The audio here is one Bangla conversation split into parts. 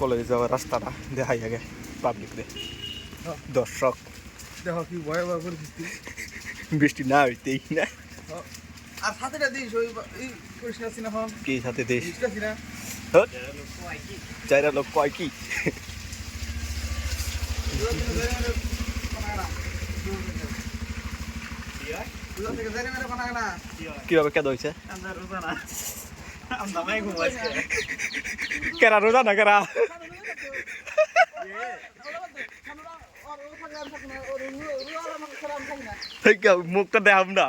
কলেজে যাওয়ার রাস্তাটা দেখাই আগে পাবলিক রে দর্শক। দেখো কি ভয়াবহ পরিস্থিতি। বৃষ্টি না হইতেই না। আর সাথেটা দিস ওই এই পরিষ্কার আছি কি সাথে হ্যাঁ? চাইরা লোক কয় কি? কীভাবে কেদ হয়েছে কেরা রোজা না কেরা মুখটা দেখাম না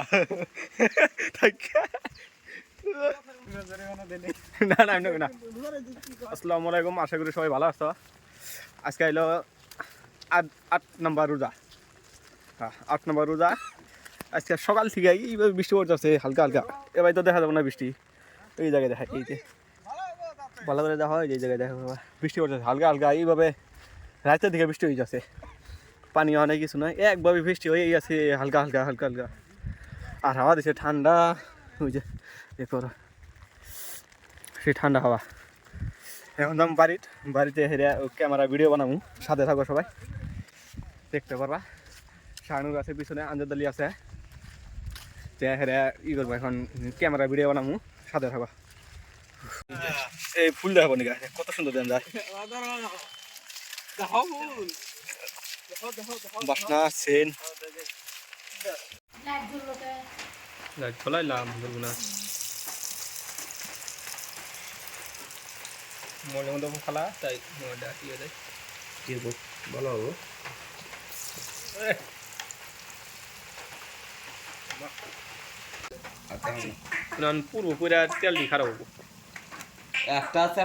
না না না না আসসালামু আলাইকুম আশা করি সবাই ভালো আছো। আজকে এলো আট আট নাম্বার রোজা। হ্যাঁ আট নাম্বার রোজা। আজকে সকাল থেকে এইভাবে বৃষ্টি পড়তেছে হালকা হালকা। এবার তো দেখা যাবে না বৃষ্টি। এই জায়গায় দেখা, এই যে। ভালো করে দেখা হয় এই জায়গায় দেখা বৃষ্টি পড়তেছে হালকা হালকা, এইভাবে রাতের দিকে বৃষ্টি হয়ে যাচ্ছে। পানি অনেক কিছু নয়, একভাবে বৃষ্টি হয়ে গেছে হালকা হালকা হালকা হালকা। আর হাওয়া দিচ্ছে, ঠান্ডা। ওই যে এরপর সেই ঠান্ডা হাওয়া। এখন যাম বাড়ির, বাড়িতে হেরে ক্যামেরা, ভিডিও বানাবো। সাথে থাকো সবাই। দেখতে পারবা। শাহানুর আছে, পিছনে আঞ্জাদালি আছে। হেরে ই করব, এখন ক্যামেরা, ভিডিও বানাবো। সাথে থাকো এই ফুল দেখাবো নাকি? কত সুন্দর দেন যায় বাসনা সেন লাইট ফলাইলাম বলব না মনে মতো খালা তাই মোবাইলটা কি হয়ে যায় কি ভালো হব। নান পূর্ব পুরা তেল দিয়ে খারাপ হব। একটা আছে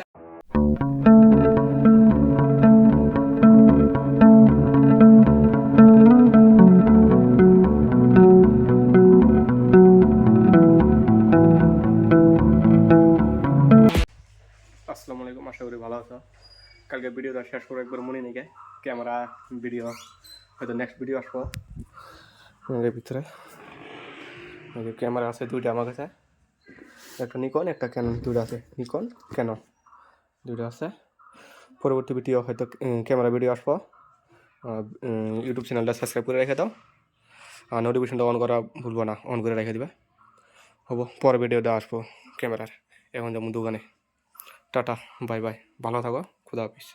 আসসালামু আলাইকুম আশা করি ভালো আছো। কালকে ভিডিওটা শেষ করে একবার মনে নেই ক্যামেরা ভিডিও হয়তো নেক্সট ভিডিও আসব। এর ভিতরে। ক্যামেরা আছে দুইটা আমার কাছে। একটা নিকন, একটা ক্যানন দুটো আছে। নিকন ক্যানন দুটো আছে। পরবর্তী ভিডিও হয়তো ক্যামেরা ভিডিও আসব। ইউটিউব চ্যানেলটা সাবস্ক্রাইব করে রেখে দাও। আর নোটিফিকেশনটা অন করা ভুলবো না অন করে রেখে দিবে। হব পরে ভিডিওটা আসব ক্যামেরার এখন যেমন দোকানে। টাটা বাই বাই ভালো থাকো, খুদা হাফিজ।